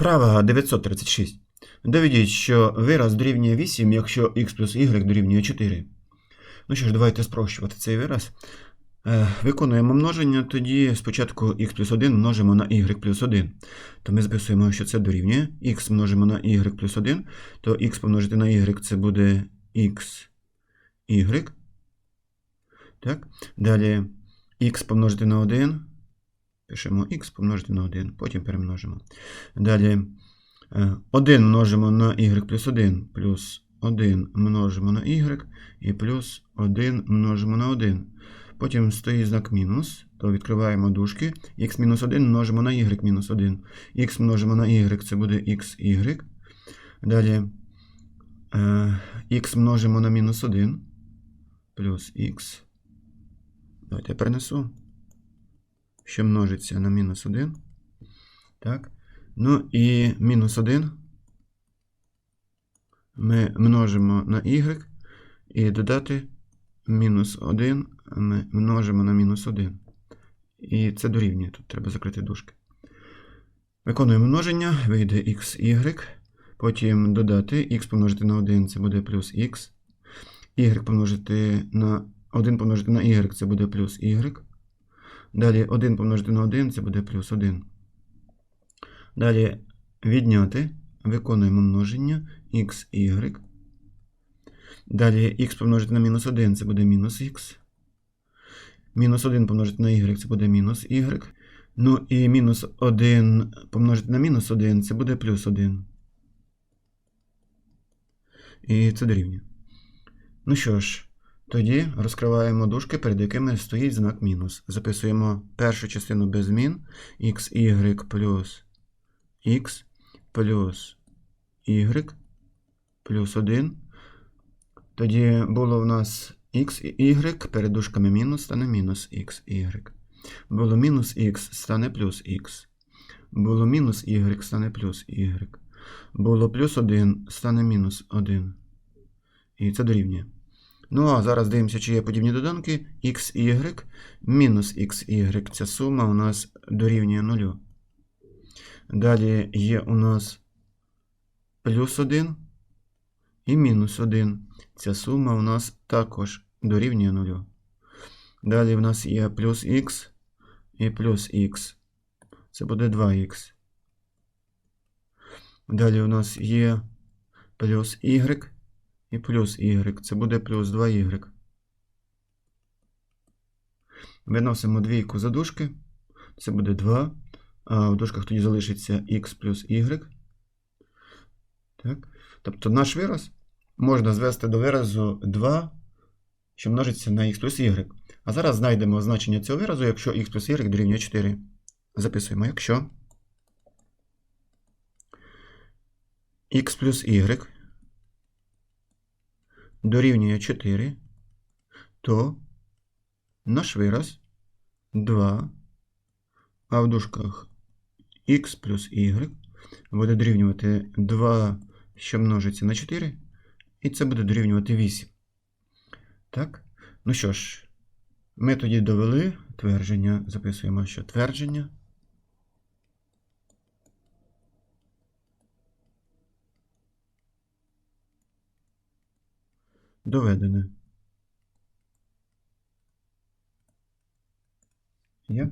Вправа 936. Доведіть, що вираз дорівнює 8, якщо x плюс y дорівнює 4. Ну що ж, давайте спрощувати цей вираз. Е, Виконуємо множення, тоді спочатку x плюс 1 множимо на y плюс 1. То ми записуємо, що це дорівнює. x множимо на y плюс 1, то x помножити на y це буде x, y. Так? Далі x помножити на 1. Пишемо x помножити на 1, потім перемножимо. Далі е, 1 множимо на y плюс 1, плюс 1 множимо на y, і плюс 1 множимо на 1. Потім стоїть знак мінус, то відкриваємо дужки. x мінус 1 множимо на y мінус 1. x множимо на y це буде xy. Далі е, x множимо на мінус 1 плюс x. Давайте перенесу. Що множиться на мінус 1. Так. Ну і мінус 1 ми множимо на y і додати мінус 1 ми множимо на мінус 1. І це дорівнює. Тут треба закрити дужки. Виконуємо множення, вийде xy. Потім додати x помножити на 1 це буде плюс x. y помножити на 1 помножити на y це буде плюс y. Далі 1 помножити на 1 це буде плюс 1. Далі відняти. Виконуємо множення xy. Далі х помножити на мінус 1 це буде мінус х. Мінус 1 помножити на y це буде мінус y. Ну і мінус 1 помножити на мінус 1 це буде плюс 1. І це дорівнює. Ну що ж, тоді розкриваємо дужки, перед якими стоїть знак мінус. Записуємо першу частину без змін. xy плюс x плюс y плюс 1. Тоді було в нас x і y, перед дужками мінус стане мінус x, y. Було мінус x стане плюс x. Було мінус y стане плюс y. Було плюс 1 стане мінус 1. І це дорівнює. Ну, а зараз дивимося, чи є подібні доданки. x, y, мінус x, y. Ця сума у нас дорівнює 0. Далі є у нас плюс 1 і мінус 1. Ця сума у нас також дорівнює 0. Далі в нас є плюс х і плюс х. Це буде 2х. Далі у нас є плюс y і плюс y. Це буде плюс 2y. Виносимо двійку за дужки. Це буде 2. А в дужках тоді залишиться x плюс y. Так. Тобто наш вираз можна звести до виразу 2, що множиться на x плюс y. А зараз знайдемо значення цього виразу, якщо x плюс y дорівнює 4. Записуємо, якщо x плюс y дорівнює 4, то наш вираз 2, а в дужках x плюс y буде дорівнювати 2, що множиться на 4, і це буде дорівнювати 8. Так? Ну що ж, ми тоді довели твердження, записуємо, що твердження. Доведене. Є?